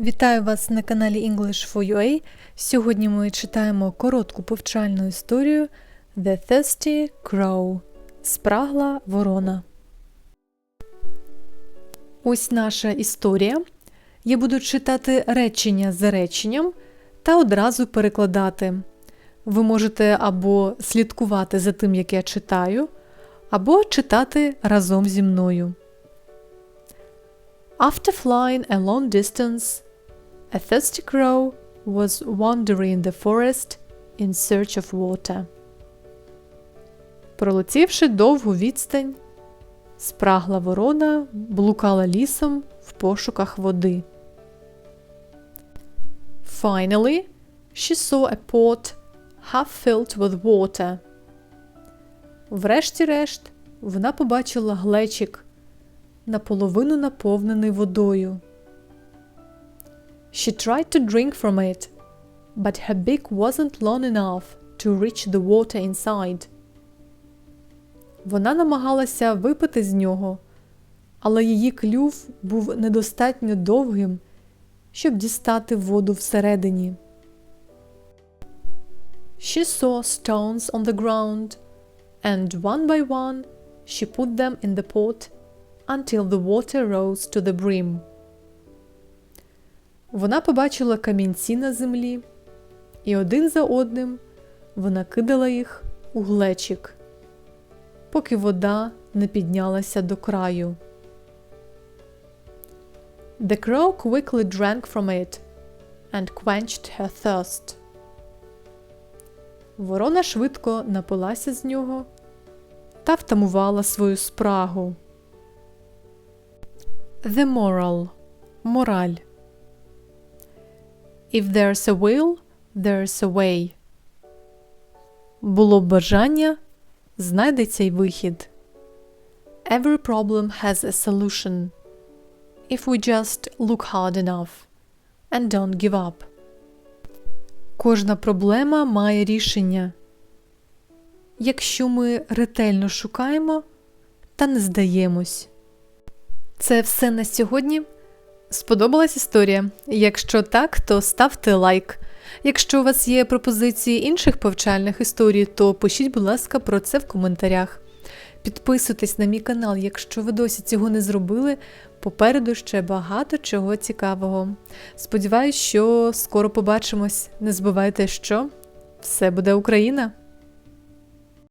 Вітаю вас на каналі English for UA. Сьогодні ми читаємо коротку повчальну історію The Thirsty Crow Спрагла ворона. Ось наша історія. Я буду читати речення за реченням та одразу перекладати. Ви можете або слідкувати за тим, як я читаю, або читати разом зі мною. After flying a long distance, a thirsty crow was wandering the forest in search of water. Пролетівши довгу відстань, спрагла ворона блукала лісом в пошуках води. Finally, she saw a pot half filled with water. Врешті-решт, вона побачила глечик, наполовину наповнений водою. She tried to drink from it, but her beak wasn't long enough to reach the water inside. Вона намагалася випити з нього, але її клюв був недостатньо довгим, щоб дістати воду всередині. She saw stones on the ground, and one by one she put them in the pot until the water rose to the brim. Вона побачила камінці на землі, і один за одним вона кидала їх у глечик, поки вода не піднялася до краю. The crow quickly drank from it and quenched her thirst. Ворона швидко напилася з нього та втамувала свою спрагу. The moral Мораль If there's a will, there's a way. Було б бажання, знайдеться й вихід. Every problem has a solution. If we just look hard enough and don't give up. Кожна проблема має рішення. Якщо ми ретельно шукаємо та не здаємось. Це все на сьогодні. Сподобалась історія? Якщо так, то ставте лайк. Якщо у вас є пропозиції інших повчальних історій, то пишіть, будь ласка, про це в коментарях. Підписуйтесь на мій канал, якщо ви досі цього не зробили. Попереду ще багато чого цікавого. Сподіваюсь, що скоро побачимось. Не забувайте, що все буде Україна!